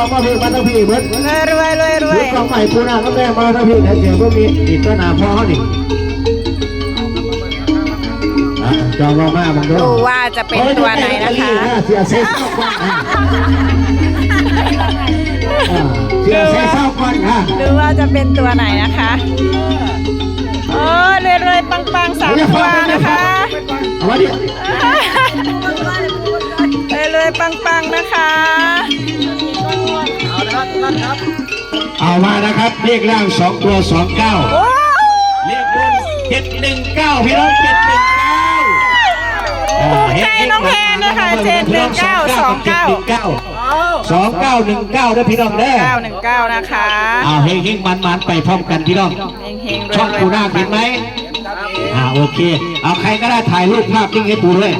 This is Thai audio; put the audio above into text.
องมาพี่มาทั้งพี่เบิดรวยรวยรวยรวถืยอกล่องใหม่ปูนาก็แม่มาทั้งพี่นะเสียงก็มีอีกตัวหนาพอเขาดิอะจองเรามาบังดูดูว่าจะเป็นตัวไหนนะคะเสียเซซ่าก่อนนะอ่าเสียเซซ่าก่อนค่ะดูว่าจะเป็นตัวไหนนะคะโอ้รวยรวยปังปังสามตัวนะคะเอาไว้ดิร เอามานะครับเลขล่างสองตัวสองเก้าโอ้เลขบนเจ็ดหนึ่งเก้าพี่น้องเจ็ดหนึ่งเก้าใจน้องแพนนะคะเจ็ดหนึ่งเก้าสองเก้าสองเก้าหนึ่งเก้านะพี่น้องเด้อเก้าหนึ่งเก้านะคะเอาเฮงเฮงมันมันๆไปพร้อมกันพี่น้องเฮงเฮงรวยช่องรวยปูนาคเห็นไหมอ่าโอเค เอาใครก็ได้ถ่ายรูปภาพนิ่งให้ปูด้วย